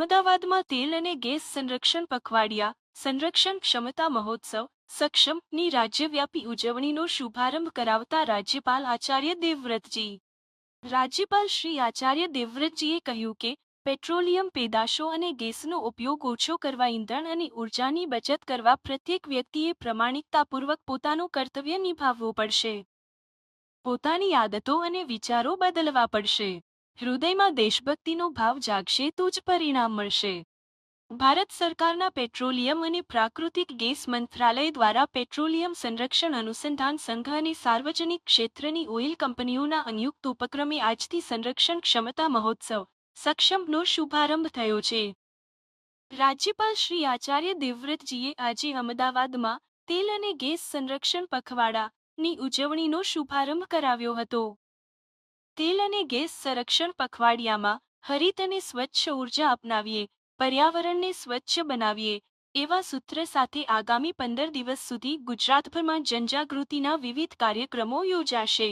અમદાવાદમાં તેલ અને ગેસ સંરક્ષણ પખવાડિયા, સંરક્ષણ ક્ષમતા મહોત્સવ, સક્ષમની રાજ્યવ્યાપી ઉજવણીનો શુભારંભ કરાવતા રાજ્યપાલ આચાર્ય દેવવ્રતજી. રાજ્યપાલ શ્રી આચાર્ય દેવવ્રતજીએ કહ્યું કે, પેટ્રોલિયમ પેદાશો અને ગેસનો ઉપયોગ ઓછો કરવા ઈંધણ અને ઉર્જાની બચત કરવા પ્રત્યેક વ્યક્તિએ પ્રમાણિકતાપૂર્વક પોતાનું કર્તવ્ય નિભાવવું પડશે. પોતાની આદતો અને વિચારો બદલવા પડશે. હૃદયમાં દેશભક્તિનો ભાવ જાગશે તો જ પરિણામ મળશે. ભારત સરકારના પેટ્રોલિયમ અને પ્રાકૃતિક ગેસ મંત્રાલય દ્વારા પેટ્રોલિયમ સંરક્ષણ અનુસંધાન સંઘ અને સાર્વજનિક ક્ષેત્રની ઓઇલ કંપનીઓના સંયુક્ત ઉપક્રમે આજથી સંરક્ષણ ક્ષમતા મહોત્સવ સક્ષમનો શુભારંભ થયો છે. રાજ્યપાલ શ્રી આચાર્ય દેવવ્રતજીએ આજે અમદાવાદમાં તેલ અને ગેસ સંરક્ષણ પખવાડાની ઉજવણીનો શુભારંભ કરાવ્યો હતો. તેલ અને ગેસ સંરક્ષણ પખવાડિયામાં હરિત અને સ્વચ્છ ઊર્જા અપનાવીએ, પર્યાવરણને સ્વચ્છ બનાવીએ, એવા સૂત્ર સાથે આગામી પંદર દિવસ સુધી ગુજરાતભરમાં જનજાગૃતિના વિવિધ કાર્યક્રમો યોજાશે.